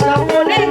সামনে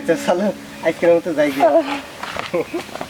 হয়েছে চলো আজকের মতো যাই